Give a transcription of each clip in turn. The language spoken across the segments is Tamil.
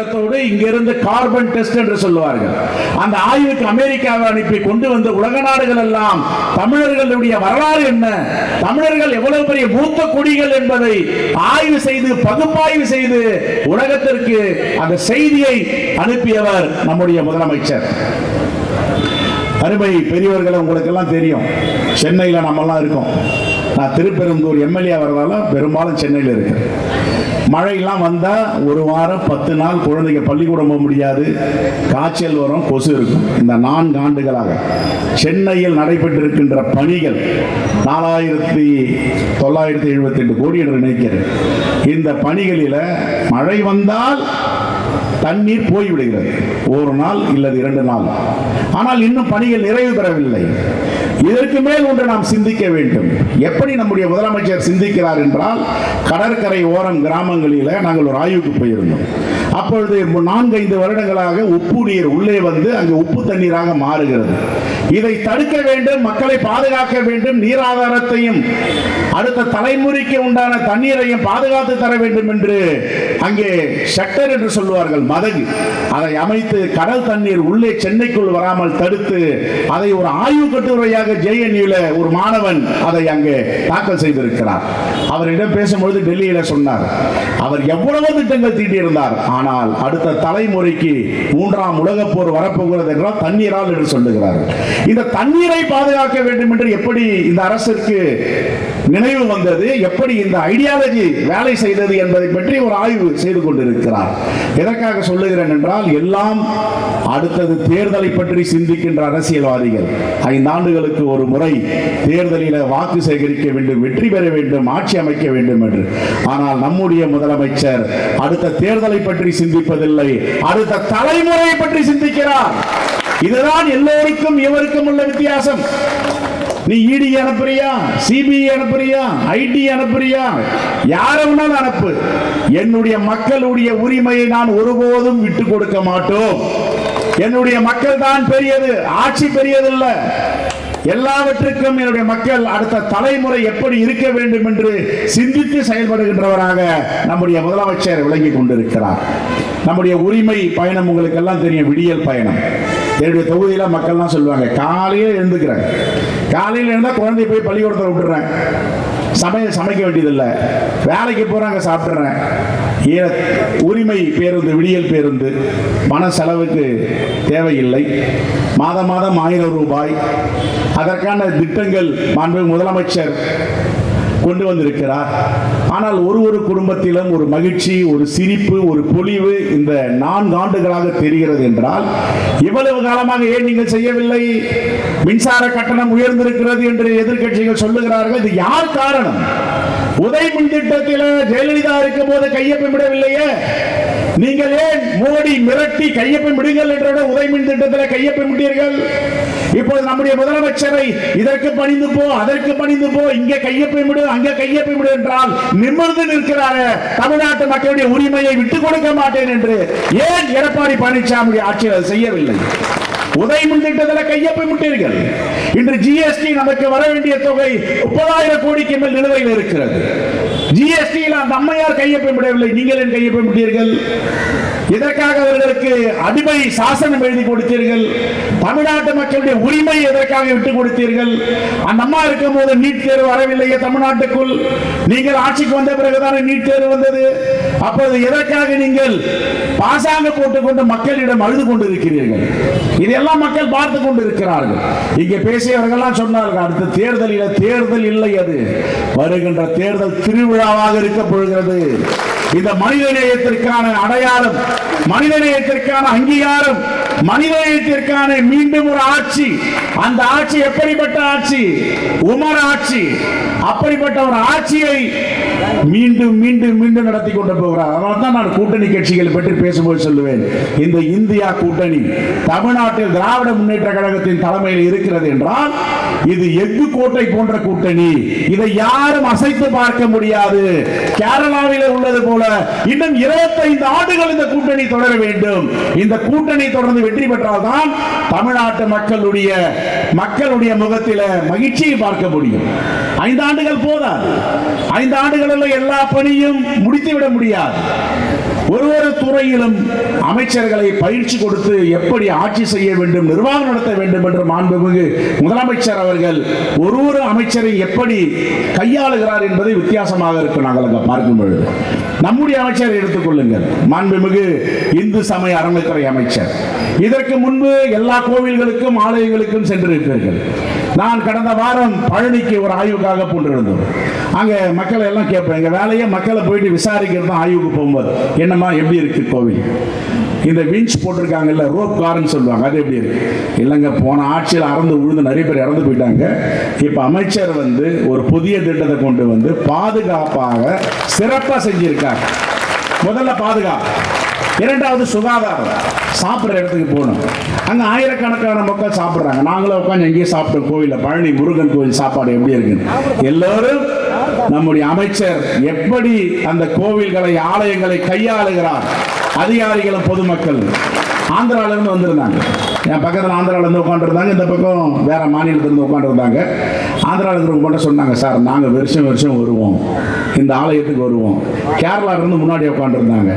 ஆதாரத்தோடு இங்கிருந்து கார்பன் டெஸ்ட் என்று சொல்லுவார்கள். அந்த ஆய்வுக்கு அமெரிக்காவை அனுப்பி கொண்டு வந்த உலக நாடுகள் எல்லாம் தமிழர்களுடைய வரலாறு என்ன? தமிழர்கள் எவ்வளவு பெரிய மூத்த குடிகள் என்பதை ஆய்வு செய்து பகுப்பாய்வு செய்து உலகத்திற்கு அந்த செய்தியை அனுப்பியவர் நம்முடைய முதலமைச்சர். அருமை பெரியவர்களை உங்களுக்கு எல்லாம் தெரியும். சென்னையில் நம்மெல்லாம் இருக்கோம். நான் திருப்பெரும்பூர் எம்எல்ஏ வரதால பெரும்பாலும் சென்னையில் இருக்கேன். மழையெல்லாம் வந்தால் ஒரு வாரம் பத்து நாள் குழந்தைங்க பள்ளிக்கூடம் போக முடியாது. காய்ச்சல் வரும் கொசு இருக்கும். இந்த நான்கு ஆண்டுகளாக சென்னையில் நடைபெற்றிருக்கின்ற பணிகள் நாலாயிரத்தி தொள்ளாயிரத்தி எழுபத்தி எட்டு கோடி என்று நினைக்கிறேன் இந்த பணிகளில் மழை வந்தால் தண்ணீர் போய்விடுகிறது. ஒரு நாள் இல்லது இரண்டு நாள். ஆனால் இன்னும் பணிகள் நிறைவு பெறவில்லை. இதற்கு மேல் ஒன்று நாம் சிந்திக்க வேண்டும். எப்படி நம்முடைய முதலமைச்சர் சிந்திக்கிறார் என்றால் கடற்கரை ஓரம் கிராமங்களில் நாங்கள் ஒரு ஆய்வுக்கு போயிருந்தோம். அப்பொழுது மு- நான்கு ஐந்து வருடங்களாக உப்பு நீர் உள்ளே வந்து அங்கு உப்பு தண்ணீராக மாறுகிறது. இதை தடுக்க வேண்டும் மக்களை பாதுகாக்க வேண்டும் நீராதாரத்தையும் அடுத்த தலைமுறைக்கு உண்டான தண்ணீரையும் பாதுகாத்து தர வேண்டும் என்று அங்கே ஷட்டர் என்று சொல்லுவார்கள் மதகு. அதை அமைத்து கடல் தண்ணீர் உள்ளே சென்னைக்குள் வராமல் தடுத்து அதை ஒரு ஆய்வு கட்டுரையாக ஜேஎன்யூல ஒரு மாணவன் அதை அங்கே தாக்கல் செய்திருக்கிறார். அவரிடம் பேசும்பொழுது டெல்லியில சொன்னார். அவர் எவ்வளவு திட்டங்கள் தீட்டியிருந்தார் ஆனால் அடுத்த தலைமுறைக்கு மூன்றாம் உலக போர் வரப்போகிறது என்றால் தண்ணீரால் என்று சொல்லுகிறார் இந்த தண்ணீரை பாதுகாக்க வேண்டும் என்று எப்படி இந்த அரசிற்கு நினைவு வந்தது? எப்படி இந்த ஐடியாலஜி வேலை செய்தது என்பதை பற்றி ஒரு ஆய்வு செய்து கொண்டிருக்கிறார். எதற்காக சொல்லுகிறேன் என்றால் எல்லாம் அடுத்தது தேர்தலை பற்றி சிந்திக்கின்ற அரசியல்வாதிகள் ஐந்தாண்டுகளுக்கு ஒரு முறை தேர்தலில் வாக்கு சேகரிக்க வேண்டும் வெற்றி பெற வேண்டும் ஆட்சி அமைக்க வேண்டும் என்று. ஆனால் நம்முடைய முதலமைச்சர் அடுத்த தேர்தலை பற்றி பற்றி சிந்திப்பதில்லை. அடுத்த தலைமுறையை பற்றி சிந்திக்கிறார். இதுதான் எல்லோருக்கும் இவருக்கும் உள்ள வித்தியாசம். நீ இடி அனுப்புறியா? சிபிஐ அனுப்புறியா? ஐடி அனுப்புறியா? யாரை வேணாலும் அனுப்பு. என்னுடைய மக்களுடைய உரிமையை நான் ஒருபோதும் விட்டு கொடுக்க மாட்டோம். என்னுடைய மக்கள் தான் பெரியது. ஆட்சி பெரியதில்லை. எல்லாவற்றுக்கும் என்னுடைய மக்கள் அடுத்த தலைமுறை எப்படி இருக்க வேண்டும் என்று சிந்தித்து செயல்படுகின்றவராக நம்முடைய முதலமைச்சர் விளங்கி கொண்டிருக்கிறார். நம்முடைய உரிமை பயணம் உங்களுக்கு எல்லாம் தெரியும் விடியல் பயணம். என்னுடைய தொகுதியில மக்கள்லாம் சொல்லுவாங்க காலையில் எழுந்துக்கிறேன். காலையில் எழுந்தா குழந்தைய போய் பள்ளிக்கூடத்தில் விட்டுறேன். சமையல் சமைக்க வேண்டியதில்லை. வேலைக்கு போகிறாங்க சாப்பிட்றேன். ஈர- உரிமை பேருந்து விடியல் பேருந்து. பண செலவுக்கு தேவையில்லை. மாதம் மாதம் ஆயிரம் ரூபாய். அதற்கான திட்டங்கள் மாண்பு முதலமைச்சர் கொண்டு வந்திருக்கிறார். ஆனால் ஒரு ஒரு குடும்பத்திலும் ஒரு மகிழ்ச்சி ஒரு சிரிப்பு ஒரு பொலிவு இந்த நான்கு ஆண்டுகளாக தெரிகிறது என்றால் இவ்வளவு காலமாக ஏன் நீங்கள் செய்யவில்லை? மின்சார கட்டணம் உயர்ந்திருக்கிறது என்று எதிர்க்கட்சிகள் சொல்லுகிறார்கள். இது யார் காரணம்? உதய் மின் திட்டத்தில் ஜெயலலிதா இருக்கும் போது கையொப்பம் விடவில்லையே நீங்கள் ஏன் மோடி மிரட்டி கையொப்பம் விடுங்கள் என்ற உதயமின் திட்டத்தில் கையொப்பம் விட்டீர்கள் இப்போது நம்முடைய முதலமைச்சரை இதற்கு பணிந்து போ அதற்கு பணிந்து போ இங்கே கையொப்பம் விடு அங்கே கையொப்பம் விடு என்றால் நிமிர்ந்து நிற்கிறாரு. தமிழ்நாட்டு மக்களுடைய உரிமையை விட்டுக் கொடுக்க மாட்டேன் என்று ஏன் எடப்பாடி பழனிசாமி ஆட்சியர் செய்யவில்லை? உதயமின் திட்டத்தில் கையொப்பம் விட்டீர்கள் இன்று ஜிஎஸ்டி நமக்கு வர வேண்டிய தொகை முப்பதாயிரம் கோடிக்கு மேல் நிலுவையில் இருக்கிறது. ஜிஎஸ்டியில் அந்த அம்மையார் கையொப்பம் விடவில்லை நீங்கள் என் கையொப்பம் விட்டீர்கள் இதற்காக அவர்களுக்கு அடிமை சாசனம் எழுதி கொடுத்தீர்கள். தமிழ்நாட்டு மக்களுடைய உரிமை எதற்காக விட்டுக் கொடுத்தீர்கள்? அந்த அம்மா இருக்கும் போது நீட் தேர்வு வரவில்லையே தமிழ்நாட்டுக்குள். நீங்கள் ஆட்சிக்கு வந்த பிறகுதானே நீட் தேர்வு வந்தது? அப்போது எதற்காக நீங்கள் பாசாங்க போட்டுக்கொண்டு மக்களிடம் அழுது கொண்டிருக்கிறீர்கள்? இதெல்லாம் மக்கள் பார்த்து கொண்டிருக்கிறார்கள். இங்கே பேசியவர்கள்லாம் சொன்னார்கள் அடுத்த தேர்தலில் தேர்தல் இல்லை அது. வருகின்ற தேர்தல் திருவிழாவாக இருக்க போகிறது. இந்த மனிதநேயத்திற்கான அடையாளம் மனிதநேயத்திற்கான அங்கீகாரம் மனிதநேயத்திற்கான மீண்டும் ஒரு ஆட்சி. அந்த ஆட்சி எப்படிப்பட்ட ஆட்சி? உமர் ஆட்சி. அப்படிப்பட்ட ஒரு ஆட்சியை மீண்டும் மீண்டும் மீண்டும் நடத்தி கொண்டு போகிறார். அதனால தான் நான் கூட்டணி கட்சிகள் பற்றி பேசும்போது சொல்லுவேன். இந்த இந்தியா கூட்டணி தமிழ்நாட்டில் திராவிட முன்னேற்ற கழகத்தின் தலைமையில் இருக்கிறது என்றால் இது எஃகு கோட்டை போன்ற கூட்டணி. இதை யாரும் அசைத்து பார்க்க முடியாது. கேரளாவில் உள்ளது போல இன்னும் 25 ஆண்டுகள் இந்த கூட்டணி தொடர வேண்டும். இந்த கூட்டணி தொடர்ந்து வெற்றி பெற்றால்தான் தமிழ்நாட்டு மக்களுடைய மக்களுடைய முகத்தில் மகிழ்ச்சியை பார்க்க முடியும். ஐந்து ஆண்டுகள் போதாது. ஐந்து ஆண்டுகள் எல்லா பணியும் முடித்துவிட முடியாது. ஒரு ஒரு துறையிலும் அமைச்சர்களை பயிற்சி கொடுத்து எப்படி ஆட்சி செய்ய வேண்டும் நிர்வாகம் நடத்த வேண்டும் என்று மாண்புமிகு முதலமைச்சர் அவர்கள் ஒரு ஒரு அமைச்சரை எப்படி கையாளுகிறார் என்பது வித்தியாசமாக இருக்கும் நாங்கள் அங்கே பார்க்கும் பொழுது. நம்முடைய அமைச்சரை எடுத்துக்கொள்ளுங்கள் மாண்புமிகு இந்து சமய அறநிலைத்துறை அமைச்சர். இதற்கு முன்பு எல்லா கோவில்களுக்கும் ஆலயங்களுக்கும் சென்றிருப்பீர்கள். நான் கடந்த வாரம் பழனிக்கு ஒரு ஆய்வுக்காக போன்றிருந்தோம். அங்கே மக்களை எல்லாம் கேட்பேன். எங்கள் வேலையை மக்களை போயிட்டு விசாரிக்கிறது தான் ஆய்வுக்கு போகும்போது. என்னம்மா எப்படி இருக்கு கோவில்? இந்த விஞ்ச் போட்டிருக்காங்கல்ல ரோப் கார்னு சொல்லுவாங்க. அது எப்படி இருக்கு? இல்லைங்க போன ஆட்சியில் அறந்து விழுந்து நிறைய பேர் இறந்து போயிட்டாங்க. இப்போ அமைச்சர் வந்து ஒரு புதிய திட்டத்தை கொண்டு வந்து பாதுகாப்பாக சிறப்பாக செஞ்சிருக்காங்க முதல்ல பாதுகாப்பு. இரண்டாவது சுகாதாரம். சாப்பிட்ற இடத்துக்கு போகணும். அங்கே ஆயிரக்கணக்கான மக்கள் சாப்பிட்றாங்க. நாங்களும் உட்காந்து எங்கேயே சாப்பிட்டோம். கோவிலில் பழனி முருகன் கோவில் சாப்பாடு எப்படி இருக்கு எல்லோரும் நம்முடைய அமைச்சர் எப்படி அந்த கோவில்களை ஆலயங்களை கையாளுகிறார். அதிகாரிகளும் பொதுமக்கள் ஆந்திரால இருந்து வந்திருந்தாங்க. என் பக்கத்தில் ஆந்திரால இருந்து உட்காந்துருந்தாங்க இந்த பக்கம் வேற மாநிலத்திலிருந்து உட்காந்துருந்தாங்க ஆந்திராவில் இருக்கிறவங்க மட்டும் சொன்னாங்க சார் நாங்கள் வருஷம் வருஷம் வருவோம். இந்த ஆலயத்துக்கு வருவோம். கேரளால இருந்து முன்னாடி உட்காந்துருந்தாங்க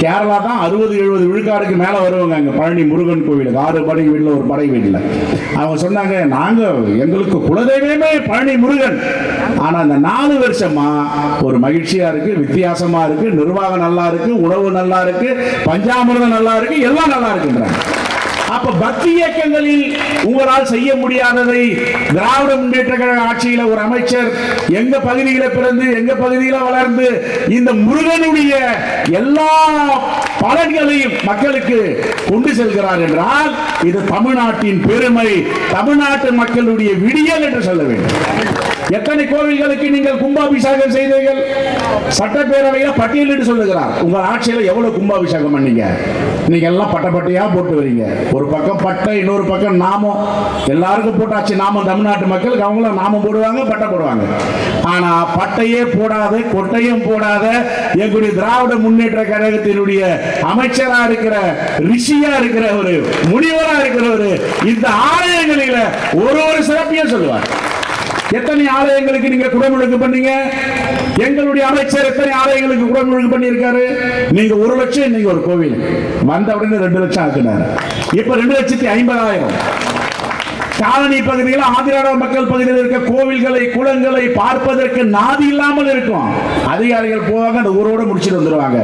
கேரளா தான் அறுபது எழுபது விழுக்காடுக்கு மேலே வருவாங்க அங்கே. பழனி முருகன் கோவிலுக்கு. ஆறு படை வீட்டில் ஒரு படை வீட்டில். அவங்க சொன்னாங்க நாங்கள் எங்களுக்கு குலதெய்வமே பழனி முருகன். ஆனால் அந்த நாலு வருஷமா ஒரு மகிழ்ச்சியாக இருக்கு வித்தியாசமாக இருக்கு நிர்வாகம் நல்லா இருக்கு உணவு நல்லா இருக்கு பஞ்சாமிர்தம் நல்லா இருக்கு எல்லாம் நல்லா இருக்குன்றாங்க. அப்ப பக்தி இயக்கங்களில் உங்களால் செய்ய முடியாததை திராவிட முன்னேற்ற கழக ஆட்சியில ஒரு அமைச்சர் எங்க பகுதியில பிறந்து எங்க பகுதியில வளர்ந்து இந்த முருகனுடைய எல்லா பலன்களையும் மக்களுக்கு கொண்டு செல்கிறார் என்றால் இது தமிழ்நாட்டின் பெருமை தமிழ்நாட்டு மக்களுடைய விடியல் என்று சொல்ல வேண்டும். எத்தனை கோவில்களுக்கு நீங்கள் கும்பாபிஷேகம் செய்தீர்கள்? சட்டப்பேரவையில பட்டியலிட்டு சொல்லுகிறார். உங்கள் ஆட்சியில் எவ்வளவு கும்பாபிஷேகம் பண்ணீங்க? நீங்க எல்லாம் பட்ட பட்டையாக போட்டு வரீங்க. ஒரு பக்கம் பட்டை இன்னொரு பக்கம் நாமம். எல்லாருக்கும் போட்டாச்சு நாமம். தமிழ்நாட்டு மக்களுக்கு அவங்களும் நாமம் போடுவாங்க பட்டை போடுவாங்க. ஆனா பட்டையே போடாத கொட்டையும் போடாத. எங்களுடைய திராவிட முன்னேற்ற கழகத்தினுடைய அமைச்சரா இருக்கிற ரிஷியா இருக்கிற ஒரு முனிவரா இருக்கிற ஒரு இந்த ஆலயங்களில ஒரு ஒரு சிறப்பையும் சொல்லுவார். எத்தனை ஆலயங்களுக்கு நீங்க குடமுழுக்கு பண்ணீங்க? எங்களுடைய அமைச்சர் எத்தனை ஆலயங்களுக்கு குடமுழுக்கு பண்ணியிருக்காரு? நீங்க ஒரு லட்சம் நீங்க ஒரு கோவில். வந்த உடனே ரெண்டு லட்சம் ஆக்குனாரு. இப்ப ரெண்டு லட்சத்தி ஐம்பதாயிரம். காலனி பகுதியில் ஆதிராட மக்கள் பகுதியில் இருக்க கோவில்களை குளங்களை பார்ப்பதற்கு நாதி இல்லாமல் இருக்கும். அதிகாரிகள் போவாங்க அந்த ஊரோட முடிச்சுட்டு வந்துருவாங்க.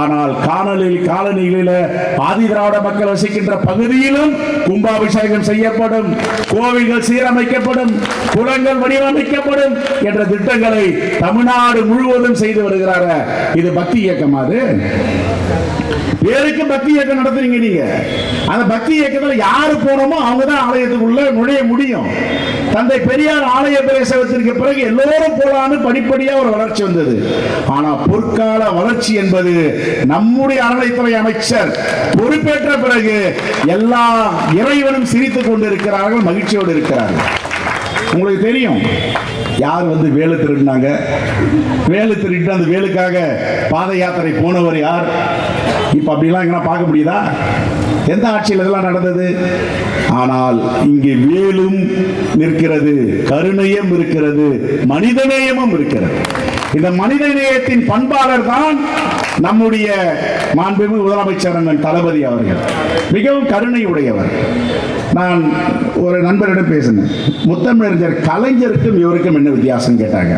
ஆனால் காணலில் காலனிகளில் ஆதி திராவிட மக்கள் வசிக்கின்ற பகுதியிலும் கும்பாபிஷேகம் செய்யப்படும் கோவில்கள் சீரமைக்கப்படும் குளங்கள் வடிவமைக்கப்படும் என்ற திட்டங்களை தமிழ்நாடு முழுவதும் செய்து வருகிறார. இது பக்தி இயக்கம் அது. பேருக்கு பக்தி இயக்கம் நடத்துறீங்க நீங்க. அந்த பக்தி இயக்கத்துல யாரு போனோமோ அவங்க தான் ஆலயத்துக்குள்ள நுழைய முடியும். தந்தை பெரியார் ஆலய பிரவேசத்திற்கு பிறகு எல்லோரும் போலான்னு படிப்படியா ஒரு வளர்ச்சி வந்தது. ஆனா பொற்கால வளர்ச்சி என்பது நம்முடைய அறநிலைத்துறை அமைச்சர் பொறுப்பேற்ற பிறகு எல்லா இறைவனும் சிரித்துக் கொண்டிருக்கிறார்கள் மகிழ்ச்சியோடு இருக்கிறார்கள். உங்களுக்கு தெரியும் யார் வந்து வேலு திருடினாங்க? வேலு திருட்டு அந்த வேலுக்காக பாத யாத்திரை போனவர் யார்? இப்போ அப்படிலாம் எங்கன்னா பார்க்க முடியுதா? எந்த ஆட்சியில் இதெல்லாம் நடந்தது? ஆனால் இங்கே வேலும் நிற்கிறது கருணையும் இருக்கிறது மனிதநேயமும் இருக்கிறது. இந்த மனிதநேயத்தின் பண்பாளர் தான் நம்முடைய மாண்புமிகு முதலமைச்சர் அண்ணன் தளபதி அவர்கள். மிகவும் கருணை உடையவர் நான் ஒரு நண்பரிடம் பேசினேன். முத்தமிழறிஞர் கலைஞருக்கும் இவருக்கும் என்ன வித்தியாசம் கேட்டாங்க.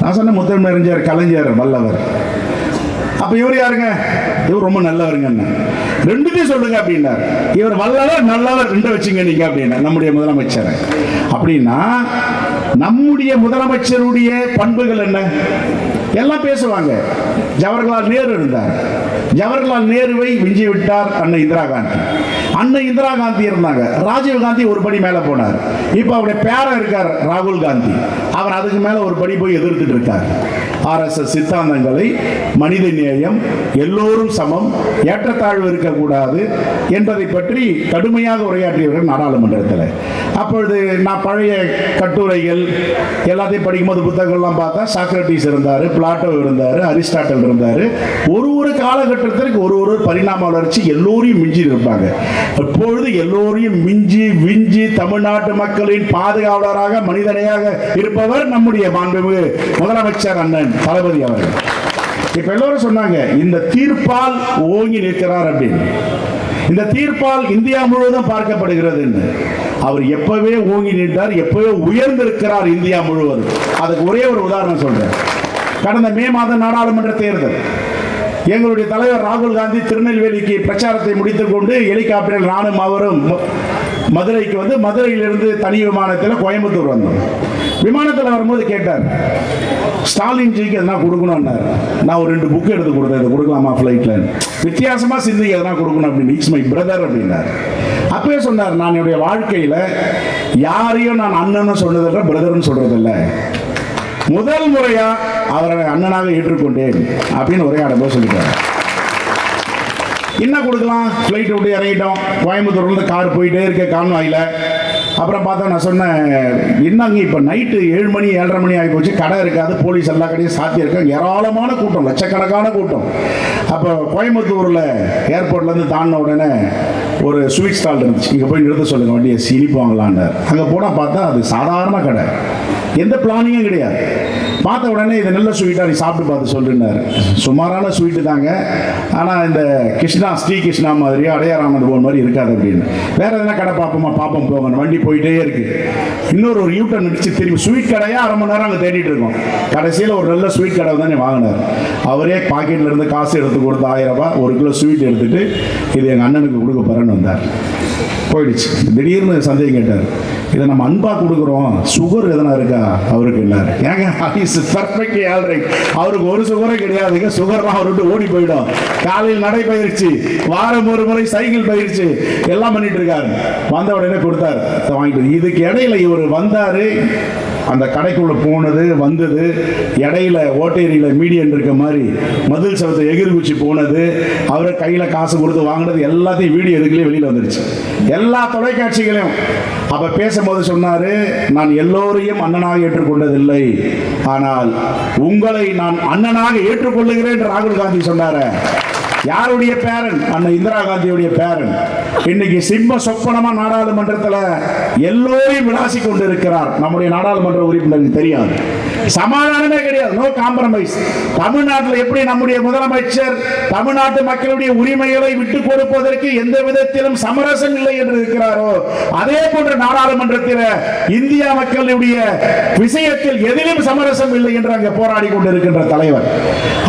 நான் சொன்னேன் முத்தமிழறிஞர் கலைஞர் வல்லவர். அப்போ இவர் யாருங்க? இவர் ரொம்ப நல்லவருங்க ரெண்டுத்தையும் சொல்லுங்க அப்படின்னாரு இவர் வல்லால நல்லால ரெண்டு வச்சுங்க நீங்க அப்படின்னா நம்முடைய முதலமைச்சர். அப்படின்னா நம்முடைய முதலமைச்சருடைய பண்புகள் என்ன? எல்லாம் பேசுவாங்க. ஜவஹர்லால் நேரு இருந்தார். ஜவஹர்லால் நேருவை விஞ்சி விட்டார் அண்ணன் இந்திரா காந்தி. அண்ணன் இந்திரா காந்தி இருந்தாங்க. ராஜீவ் காந்தி ஒரு படி மேலே போனார். இப்போ அவருடைய பேரன் இருக்கார் ராகுல் காந்தி. அவர் அதுக்கு மேலே ஒரு படி போய் எதிர்த்துட்டு இருக்கார். ஆர்எஸ்எஸ் சித்தாந்தங்களை மனித நேயம் எல்லோரும் சமம் ஏற்றத்தாழ்வு இருக்கக்கூடாது என்பதை பற்றி கடுமையாக உரையாற்றியவர்கள் நாடாளுமன்றத்தில். அப்பொழுது நான் பழைய கட்டுரைகள் எல்லாத்தையும் படிக்கும்போது புத்தகங்கள்லாம் பார்த்தா சாக்ரட்டிஸ் இருந்தார் பிளாட்டோ இருந்தார் அரிஸ்டாட்டல் இருந்தார். ஒரு ஒரு காலகட்டத்திற்கு ஒரு ஒரு பரிணாம வளர்ச்சி எல்லோரையும் மிஞ்சி இருப்பாங்க இப்பொழுது எல்லோரையும் மிஞ்சி விஞ்சி தமிழ்நாட்டு மக்களின் பாதுகாவலராக மனிதனையாக இருப்பவர் நம்முடைய மாண்புமிகு முதலமைச்சர் அண்ணன் தளபதி அவர்கள். இப்ப எல்லோரும் சொன்னாங்க இந்த தீர்ப்பால் ஓங்கி நிற்கிறார் அப்படின்னு. இந்த தீர்ப்பால் இந்தியா முழுவதும் பார்க்கப்படுகிறது அவர் எப்பவே ஓங்கி நின்றார் எப்பவே உயர்ந்திருக்கிறார் இந்தியா முழுவதும். அதுக்கு ஒரே ஒரு உதாரணம் சொல்றேன். கடந்த மே மாதம் நாடாளுமன்ற தேர்தல். எங்களுடைய தலைவர் ராகுல் காந்தி திருநெல்வேலிக்கு பிரச்சாரத்தை முடித்துக் கொண்டு ஹெலிகாப்டரில் நானும் அவரும் மதுரைக்கு வந்து மதுரையிலிருந்து தனி விமானத்தில் கோயம்புத்தூர் வந்தோம். விமானத்தில் வரும்போது கேட்டார் ஸ்டாலின் ஜிக்கு எதனா கொடுக்கணும்னார். நான் ஒரு ரெண்டு புக் எடுத்து கொடுத்தேன். இதை கொடுக்கலாமா ஃப்ளைட்டில் வித்தியாசமாக சிந்திக்கு எதனா கொடுக்கணும் அப்படின்னு. இட்ஸ் மை பிரதர் அப்படின்னார். அப்பவே சொன்னார் நான் என்னுடைய வாழ்க்கையில் யாரையும் நான் அண்ணன்னு சொன்னதில்லை பிரதர்னு சொல்கிறதில்ல முதல் முறையாக அவரை அண்ணனாக ஏற்றுக்கொண்டேன் அப்படின்னு உரையாடும் போது சொல்லிட்டாரு என்ன கொடுக்கலாம்? ஃப்ளைட் விட்டு இறங்கிட்டோம். கோயம்புத்தூர்லேருந்து கார் போயிட்டே இருக்க கான்வாயில் அப்புறம் பார்த்தா நான் சொன்னேன் என்னங்க இப்போ நைட்டு ஏழு மணி ஏழரை மணி ஆகி போச்சு கடை இருக்காது போலீஸ் எல்லா கடையும் சாத்தி ஏராளமான கூட்டம் லட்சக்கணக்கான கூட்டம். அப்போ கோயம்புத்தூரில் ஏர்போர்ட்லேருந்து தாண்டின உடனே ஒரு ஸ்வீட் ஸ்டால் இருந்துச்சு. இங்கே போய் நிறுத்த சொல்லுங்கள் வண்டியை இனிப்பு வாங்கலான்னார் அங்கே போனால் பார்த்தா அது சாதாரண கடை. எந்த பிளானிங்கும் கிடையாது. பார்த்த உடனே இது நல்ல ஸ்வீட்டாக நீ சாப்பிட்டு பார்த்து சொல்லுன்னாரு. சுமாரான ஸ்வீட்டு தாங்க. ஆனால் இந்த கிருஷ்ணா ஸ்ரீ கிருஷ்ணா மாதிரியோ அடையாராமன் போன மாதிரி இருக்காது அப்படின்னு. வேறு எதனா கடை பார்ப்போமா? பார்ப்போம் போங்க. வண்டி போயிட்டே இருக்கு. இன்னொரு ஒரு யூட்டன் அடிச்சு திரும்பி ஸ்வீட் கடையா அரை மணி நேரம் அங்கே தேடிட்டு இருக்கோம். கடைசியில் ஒரு நல்ல ஸ்வீட் கடை தானே வாங்கினார். அவரே பாக்கெட்ல இருந்து காசு எடுத்து கொடுத்து ஆயிரம் ரூபாய் ஒரு கிலோ ஸ்வீட் எடுத்துட்டு இது எங்கள் அண்ணனுக்கு கொடுக்க போறேன்னு வந்தார். போயிடுச்சு. திடீர்னு சந்தேகம் கேட்டார். இதை நம்ம அன்பா கொடுக்குறோம். சுகர் எதனா இருக்கா? அவருக்கு இல்லை. ஏங்க இஸ் பர்ஃபெக்ட்லி ஆல்ரைட் அவருக்கு ஒரு சுகரும் கிடையாதுங்க. சுகர்லாம் அவர் விட்டு ஓடி போயிடும். காலையில் நடைபயிற்சி வாரம் ஒரு முறை சைக்கிள் பயிற்சி. எல்லாம் பண்ணிட்டு இருக்காரு வந்த உடனே கொடுத்தாரு. வாங்கிட்டு இதுக்கு இடையில இவர் வந்தாரு. அந்த கடைக்குள்ள போனது வந்தது. இடையில ஓட்டேரியில மீடியன் இருக்க மாதிரி மதில் சவத்தை எகிரி குச்சி போனது. அவரை கையில காசு கொடுத்து வாங்கினது. எல்லாத்தையும் வீடியோ இதுக்குள்ளே வெளியில வந்துருச்சு. எல்லா தொலைக்காட்சிகளையும் அப்ப பேசும்போது சொன்னாரு நான் எல்லோரையும் அண்ணனாக ஏற்றுக்கொண்டதில்லை. ஆனால் உங்களை நான் அண்ணனாக ஏற்றுக்கொள்ளுகிறேன் என்று ராகுல் காந்தி சொன்னாரு. யாருடைய பேரன்? அண்ணன் இந்திரா காந்தியுடைய பேரன். இன்னைக்கு சிம்ம சொப்பனமா நாடாளுமன்றத்தில் எல்லோரையும் விளாசி கொண்டிருக்கிறார். நம்முடைய நாடாளுமன்ற உறுப்பினருக்கு தெரியாது. சமாதானமே கிடையாது. நோ காம்ப்ரமைஸ் தமிழ்நாட்டில் எப்படி நம்முடைய முதலமைச்சர் தமிழ்நாட்டு மக்களுடைய உரிமைகளை விட்டுக் கொடுப்பதற்கு எந்த விதத்திலும் சமரசம் இல்லை என்று இருக்கிறாரோ அதே போன்று நாடாளுமன்றத்தில் இந்தியா மக்களுடைய விஷயத்தில் எதிலும் சமரசம் இல்லை என்று அங்கே போராடி கொண்டிருக்கின்ற தலைவர்.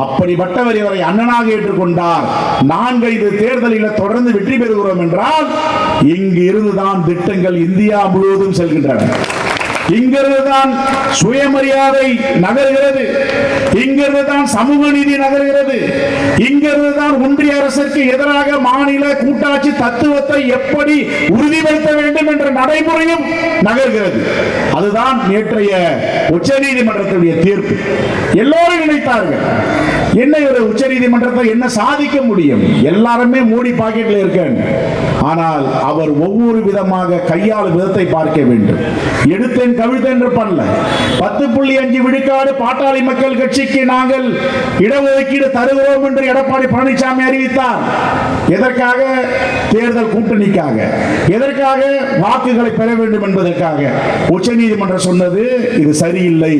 அப்படிப்பட்டவர் இவரை அண்ணனாக ஏற்றுக்கொண்டார். நான்கைந்து தேர்தலில் தொடர்ந்து வெற்றி பெறுகிறோம் என்றால் இங்கு இருந்துதான் திட்டங்கள் இந்தியா முழுவதும் செல்கின்றன. இங்கிருந்து தான் சுயமரியாதை நகர்கிறது. இங்கிருந்து தான் சமூக நீதி நகர்கிறது. இங்கிருந்து தான் ஒன்றிய அரசுக்கு எதிராக மாநில கூட்டாட்சி தத்துவத்தை எப்படி உறுதிப்படுத்த வேண்டும் என்ற நடைமுறையும் நகர்கிறது. அதுதான் நேற்றைய உச்சநீதிமன்றத்துடைய தீர்ப்பு. எல்லோரும் நினைத்தார்கள் என்ன ஒரு உச்சநீதிமன்றத்தை என்ன சாதிக்க முடியும்? எல்லாருமே மூடி பாக்கெட்ல இருக்கேன். ஆனால் அவர் ஒவ்வொரு விதமாக கையாளும் விதத்தை பார்க்க வேண்டும். எடுத்தேன் கவிழ்த்தேன் என்று பண்ணல. பத்து புள்ளி அஞ்சு விழுக்காடு பாட்டாளி மக்கள் கட்சிக்கு நாங்கள் இடஒதுக்கீடு தருகிறோம் என்று எடப்பாடி பழனிசாமி அறிவித்தார். எதற்காக? தேர்தல் கூட்டணிக்காக. எதற்காக? வாக்குகளை பெற வேண்டும் என்பதற்காக. உச்சநீதிமன்றம் சொன்னது இது சரியில்லை.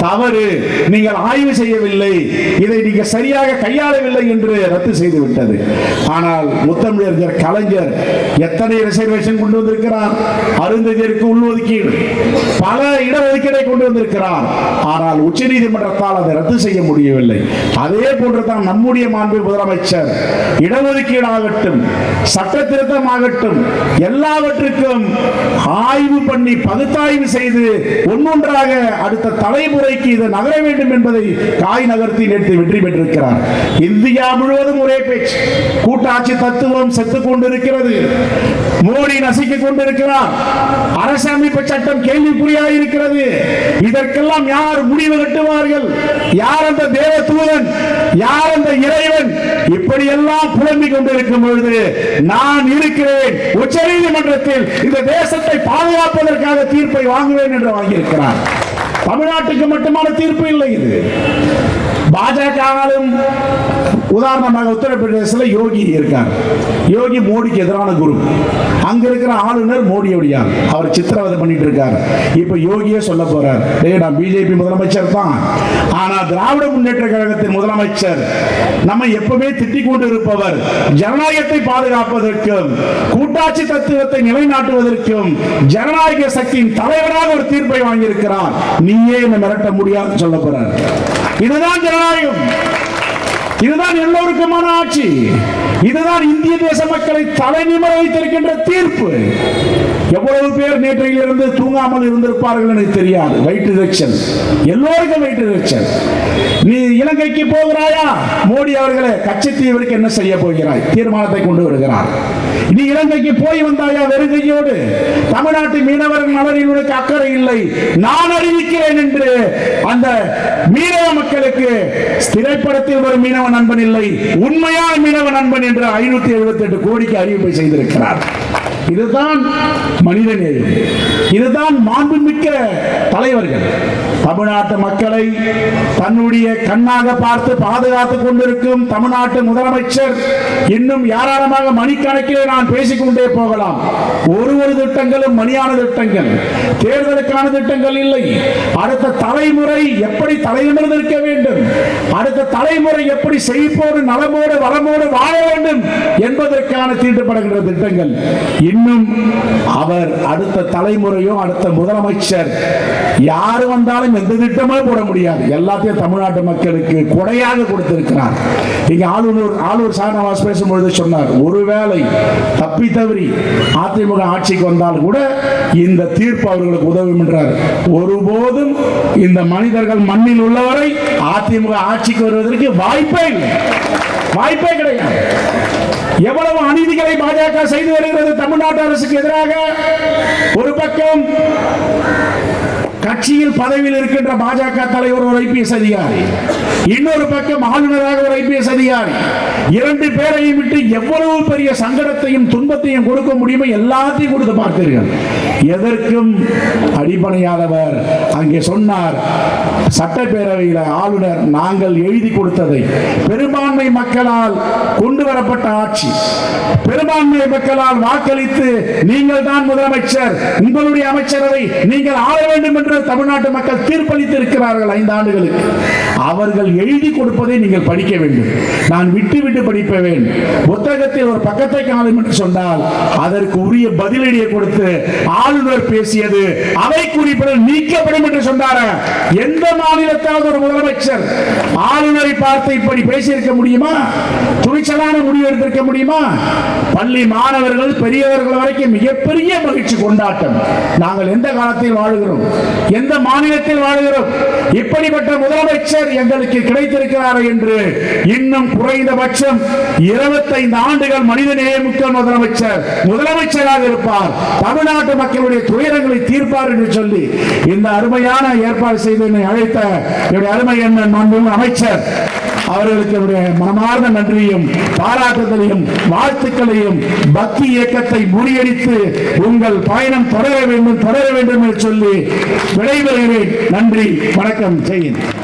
தவறு. நீங்கள் ஆய்வு செய்யவில்லை. இதை நீங்கள் சரியாக கையாளவில்லை என்று ரத்து செய்து விட்டது ஆனால் முத்தமிழறிஞர் கலைஞர் எத்தனை ரிசர்வேஷன் கொண்டு வந்திருக்கிறார்? அருந்ததியருக்கு உள்ஒதுக்கீடு. பல இடஒதுக்கீடை கொண்டு வந்திருக்கிறார். ஆனால் உச்சநீதிமன்றத்தால் அதை ரத்து செய்ய முடியவில்லை. அதே போன்று தான் நம்முடைய மாண்பு முதலமைச்சர். இடஒதுக்கீடு ஆகட்டும் சட்ட திருத்தம் ஆகட்டும் எல்லாவற்றுக்கும் ஆய்வு பண்ணி பகுத்தாய்வு செய்து ஒன்னொன்றாக அடுத்த தலைமுறைக்கு இது நகர வேண்டும் என்பதை காய் நகர்த்தி நேற்று வெற்றி பெற்றிருக்கிறார். இந்தியா முழுவதும் ஒரே பேச்சு. கூட்டாட்சி தத்துவம் செத்துக் கொண்டிருக்கிறது. மோடி நசித்துக் கொண்டிருக்கிறார். அரசமைப்பு சட்டம் கேள்விக்குறியாக இருக்கிறது. இதற்கெல்லாம் யார் முடிவு கட்டுவார்கள்? யார் அந்த தேவ தூதன் யார் அந்த இறைவன்? இப்படியெல்லாம் புலம்பிக் கொண்டிருக்கும் பொழுது நான் இருக்கிறேன். உச்ச நீதிமன்றத்தில் இந்த தேசத்தை பாதுகாப்பதற்காக தீர்ப்பை வாங்குவேன் என்று வாங்கியிருக்கிறார். தமிழ்நாட்டுக்கு மட்டுமான தீர்ப்பு இல்லை இது. பாஜகவும் உதாரணமாக உத்தரப்பிரதேசத்தில் யோகி இருக்கார். யோகி மோடிக்கு எதிரான குரு. அங்க இருக்கிற ஆளுநர் மோடியோடையார் அவர் சித்திரவதை பண்ணிட்டு இருக்காரு இப்ப யோகியே சொல்ல போறார். டேய் நான் பிஜேபி முதலமைச்சர் தான். ஆனா திராவிட முன்னேற்ற கழகத்தின் முதலமைச்சர் நம்ம எப்பவுமே திட்டிக் கொண்டு இருப்பவர் ஜனநாயகத்தை பாதுகாப்பதற்கும் கூட்டாட்சி தத்துவத்தை நிலைநாட்டுவதற்கும் ஜனநாயக சக்தியின் தலைவராக ஒரு தீர்ப்பை வாங்கியிருக்கிறார். நீயே என்ன மிரட்ட முடியாதுன்னு சொல்ல போறார். இதுதான் ஜனநாயகம். இதுதான் எல்லோருக்குமான ஆட்சி. இதுதான் இந்திய தேச மக்களை தலைநிமர வைத்திருக்கின்ற தீர்ப்பு. எவ்வளவு பேர் நேற்றையிலிருந்து தூங்காமல் இருந்திருப்பார்கள் எனக்கு தெரியாது. வயிற்று எல்லோருக்கும் வயிற்று நீ இலங்கைக்கு போகிறாயா? மோடி அவர்களே கச்சத்தீவிற்கு என்ன செய்ய போகிறாய்? தீர்மானத்தை கொண்டு வருகிறார். நீ இலங்கைக்கு போய் வந்தாயா வெறுங்கையோடு? தமிழ்நாட்டு மீனவர்கள் நலனில் உனக்கு அக்கறை இல்லை. நான் அறிவிக்கிறேன் என்று அந்த மீனவ மக்களுக்கு திரைப்படத்தில் ஒரு மீனவ நண்பன் இல்லை. உண்மையான மீனவ நண்பன் என்று ஐநூத்தி எழுபத்தி எட்டு கோடிக்கு அறிவிப்பை செய்திருக்கிறார். இதுதான் மனிதநேயம் இதுதான் மாண்புமிக்க தலைவர்கள். தமிழ்நாட்டு மக்களை தன்னுடைய கண்ணாக பார்த்து பாதுகாத்துக் கொண்டிருக்கும் தமிழ்நாட்டு முதலமைச்சர் இன்னும் ஏராளமாக மணிக்கணக்கிலே நான் பேசிக்கொண்டே போகலாம். ஒரு ஒரு திட்டங்களும் மணியான திட்டங்கள். தேர்தலுக்கான திட்டங்கள் இல்லை. அடுத்த தலைமுறை எப்படி தலைநிமிர்ந்து இருக்க வேண்டும்? அடுத்த தலைமுறை எப்படி செழிப்போடு நலமோடு வளமோடு வாழ வேண்டும் என்பதற்கான தீட்டுப்படுகின்ற திட்டங்கள் இன்னும் அவர் அடுத்த தலைமுறையும் அடுத்த முதலமைச்சர் யாரு வந்தாலும் எந்த திட்டமே போட முடியாது. எல்லாத்தையும் தமிழ்நாட்டு மக்களுக்கு கொடையாக கொடுத்திருக்கிறார். இங்க ஆளுநர் ஆளுநர் சாரணவாஸ் பேசும்பொழுது சொன்னார் ஒருவேளை தப்பி தவறி அதிமுக ஆட்சிக்கு வந்தால் கூட இந்த தீர்ப்பு அவர்களுக்கு உதவும் என்றார். ஒருபோதும் இந்த மனிதர்கள் மண்ணில் உள்ளவரை அதிமுக ஆட்சிக்கு வருவதற்கு வாய்ப்பே இல்லை. வாய்ப்பே கிடையாது. எவ்வளவு அநீதிகளை பாஜக செய்து வருகிறது தமிழ்நாட்டு அரசுக்கு எதிராக? ஒரு பக்கம் கட்சியில் பதவியில் இருக்கின்ற பாஜக தலைவர் ஒரு ஐபிஎஸ் அதிகாரி. இன்னொரு பக்கம் ஆளுநராக ஒரு ஐபிஎஸ் அதிகாரி. இரண்டு பேரையும் விட்டு எவ்வளவு பெரிய சங்கடத்தையும் துன்பத்தையும் கொடுக்க முடியுமோ எல்லாத்தையும் கொடுத்து பார்த்தீர்கள் எதற்கும் அடிபணியாதவர். அங்கே சொன்னார் சட்டப்பேரவையில் ஆளுநர் நாங்கள் எழுதி கொடுத்ததை. பெரும்பான்மை மக்களால் கொண்டு வரப்பட்ட ஆட்சி. பெரும்பான்மை மக்களால் வாக்களித்து நீங்கள் தான் முதலமைச்சர் உங்களுடைய அமைச்சரவை நீங்கள் ஆள வேண்டும் என்று தமிழ்நாட்டு மக்கள் தீர்ப்பளித்து இருக்கிறார்கள் ஐந்து ஆண்டுகளுக்கு. அவர்கள் எழுதி கொடுப்பதை நீங்கள் படிக்க வேண்டும். நான் விட்டு விட்டு படிப்பேன் புத்தகத்தில் ஒரு பக்கத்தை காணும் என்று சொன்னால் அதற்கு உரிய பதிலடியை கொடுத்து ஆளுநர் பேசியது அவை குறிப்பிடல் நீக்கப்படும் என்று சொன்னார. எந்த மாநிலத்தாவது ஒரு முதலமைச்சர் ஆளுநரை பார்த்து இப்படி பேசியிருக்க முடியுமா? துணிச்சலான முடிவு எடுத்திருக்க முடியுமா? பள்ளி மாணவர்கள் பெரியவர்கள் வரைக்கும் மிகப்பெரிய மகிழ்ச்சி கொண்டாட்டம். நாங்கள் எந்த காலத்தில் வாழுகிறோம்? எந்த மாநிலத்தில் வாழ்கிறோம்? இப்படிப்பட்ட முதலமைச்சர் எங்களுக்கு கிடைத்திருக்கிறார் என்று இன்னும் குறைந்தபட்சம் இருபத்தைந்து ஆண்டுகள் மனித நேயமிக்க முதலமைச்சர் முதலமைச்சராக இருப்பார். தமிழ்நாட்டு மக்களுடைய துயரங்களை தீர்ப்பார் என்று சொல்லி இந்த அருமையான ஏற்பாடு செய்து என்னை அழைத்த என்னுடைய அருமை என்ன அமைச்சர் அவர்களுக்கு என்னுடைய மனமார்ந்த நன்றியும் பாராட்டுதலையும் வாழ்த்துக்களையும் பக்தி இயக்கத்தை முறியடித்து உங்கள் பயணம் தொடர வேண்டும் தொடர வேண்டும் என்று சொல்லி விடைபெறுகிறேன். நன்றி வணக்கம். செய்கிறேன்